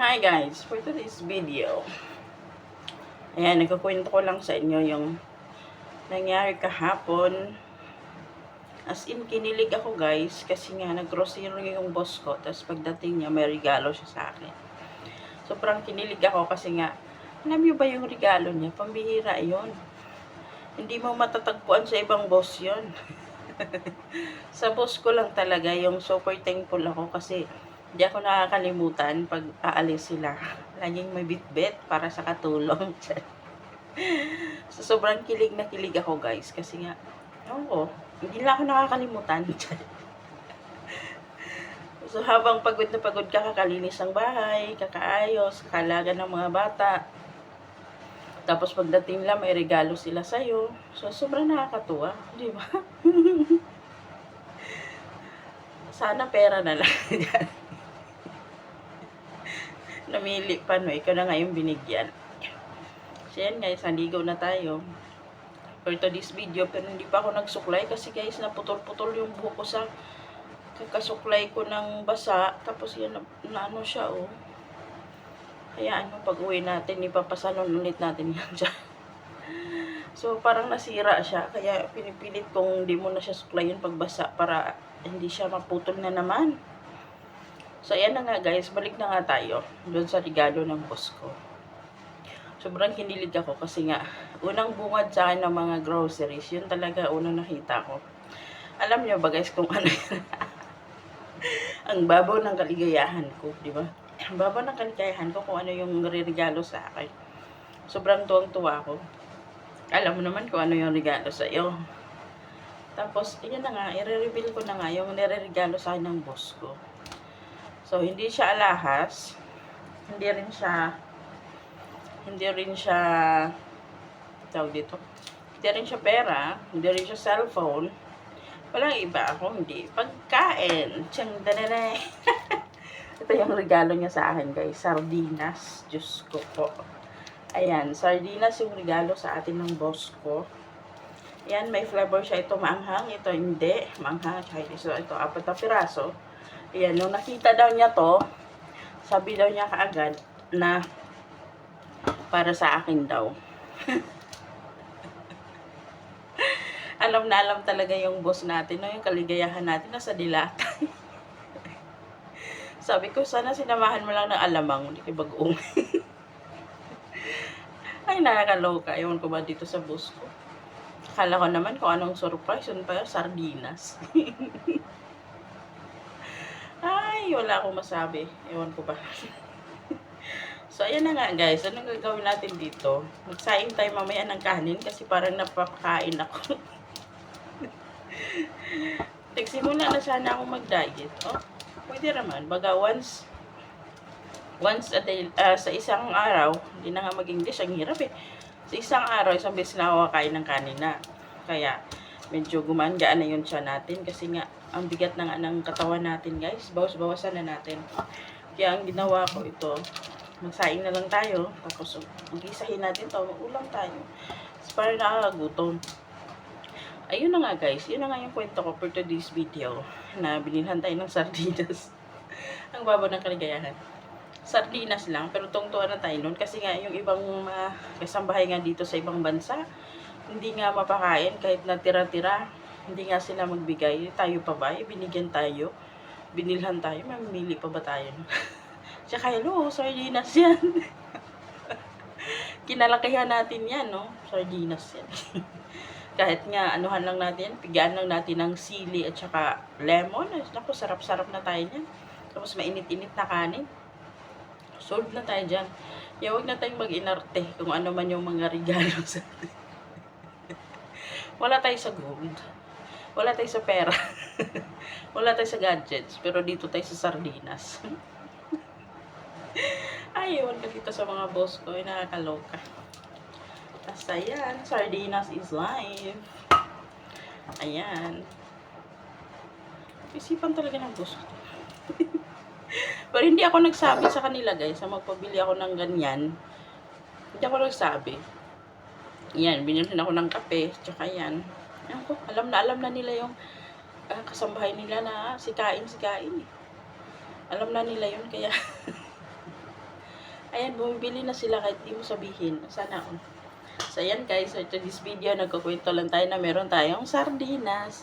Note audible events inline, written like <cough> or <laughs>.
Hi guys, for today's video, ayan, nagkukwento ko lang sa inyo yung nangyari kahapon. As in, kinilig ako guys, kasi nga nag-grocery yung boss ko, tapos pagdating niya, may regalo siya sa akin. Sobrang kinilig ako kasi nga, alam niyo ba yung regalo niya? Pambihira yon Hindi mo matatagpuan sa ibang boss yon <laughs> sa boss ko lang talaga yung super thankful ako kasi hindi ako nakakalimutan pag aalis sila. Laging may bitbit para sa katulong. <laughs> so, sobrang kilig na kilig ako guys kasi nga, ko, hindi lang ako nakakalimutan. <laughs> so habang pagod na pagod ka, kakalinis ng bahay, kakaayos, kakalaga ng mga bata, tapos pagdating lang, may regalo sila sa'yo. So, sobrang nakakatuwa. Di ba? <laughs> Sana pera na lang. Namili pa, no? Ikaw na nga yung binigyan. So, yan guys, naligaw na tayo. For today's video, pero hindi pa ako nagsuklay kasi guys, naputol-putol yung buhok ko sa kakasuklay ko ng basa. Tapos yan, na, na ano siya, oh. Kaya ano, pag uwi natin, ipapasalon ulit natin <laughs> yan siya. So, parang nasira siya. Kaya pinipilit kong hindi mo na siya suklayin pagbasa para hindi siya maputol na naman. So, ayan na nga guys. Balik na nga tayo doon sa regalo ng boss ko. Sobrang kinilig ako kasi nga, unang bungad sa akin ng mga groceries, yun talaga unang nakita ko. Alam niyo ba guys kung ano? <laughs> Ang babaw ng kaligayahan ko, di ba? Ang babaw ng kaligayahan ko kung ano yung regalo sa akin. Sobrang tuwang-tuwa ako. Alam mo naman kung ano yung regalo sa iyo. Tapos, yun na nga, i-reveal ko na nga yung nire-regalo sa akin ng boss ko. So, hindi siya alahas. Hindi rin siya, hindi rin siya, tawag dito, hindi rin siya pera, hindi rin siya cellphone. Walang iba ako, hindi. Pagkain. Tiyang dananay. <laughs> Ito yung regalo niya sa akin, guys. Sardinas. Diyos ko po. Ayan, sardinas yung regalo sa atin ng boss ko. Ayan, may flavor siya. Ito maanghang, ito hindi. Maanghang, Chinese. So, ito, apat na piraso. Ayan, nung nakita daw niya to, sabi daw niya kaagad na para sa akin daw. <laughs> alam na alam talaga yung boss natin, no? yung kaligayahan natin nasa dilata. <laughs> Sabi ko, sana sinamahan mo lang ng alamang, hindi bagong. <laughs> Ay, nakakaloka. Ewan ko ba dito sa boss ko. Akala ko naman kung anong surprise. Yun pa sardinas. <laughs> Ay, wala akong masabi. Ewan ko ba. <laughs> so, ayan na nga guys. Anong gagawin natin dito? Magsaing tayo mamaya ng kanin kasi parang napakain ako. <laughs> Nagsimula na sana ako mag-diet. Oh, pwede naman. Baga once once a day, ah, sa isang araw, hindi na nga mag-English, ang hirap eh. Sa isang araw, isang beses na ako kakain ng kanina. Kaya, medyo gumaan-gaan na yun siya natin kasi nga, ang bigat nga ng katawan natin guys. Bawas-bawasan na natin. Kaya ang ginawa ko ito, magsaing na lang tayo. Tapos, mag-isahin natin to, mag-ulam tayo. Tapos, para nakakagutom. Ayun na nga guys, yun na nga yung kwento ko for today's video na binilhan tayo ng sardinas. <laughs> ang baba ng kaligayahan sardinas lang, pero tungtuan na tayo nun. Kasi nga, yung ibang mga kasambahay nga dito sa ibang bansa, hindi nga mapakain kahit na tira-tira. Hindi nga sila magbigay. Tayo pa ba? Eh, binigyan tayo. Binilhan tayo. Mamimili pa ba tayo? <laughs> Tsaka, hello, sardinas yan. <laughs> Kinalakihan natin yan, no? Sardinas yan. <laughs> kahit nga, anuhan lang natin, pigaan lang natin ng sili at saka lemon. Naku, sarap-sarap na tayo niyan. Tapos mainit-init na kanin solve na tayo dyan. Kaya huwag na tayong mag-inarte kung ano man yung mga regalo <laughs> sa Wala tayo sa gold. Wala tayo sa pera. <laughs> Wala tayo sa gadgets. Pero dito tayo sa sardinas. <laughs> Ay, ka dito sa mga boss ko. Ay, nakakaloka. Basta yan. Sardinas is life. Ayan. Isipan talaga ng boss ko. Pero hindi ako nagsabi sa kanila guys, na magpabili ako ng ganyan. Hindi ako nagsabi. Yan, binilhin ako ng kape, tsaka yan. Ayan ko, alam na alam na nila yung uh, kasambahay nila na sikain, sikain. Alam na nila yun, kaya <laughs> Ayan, bumibili na sila kahit di mo sabihin. Sana all. So, ayan guys, so ito this video, nagkukwento lang tayo na meron tayong sardinas.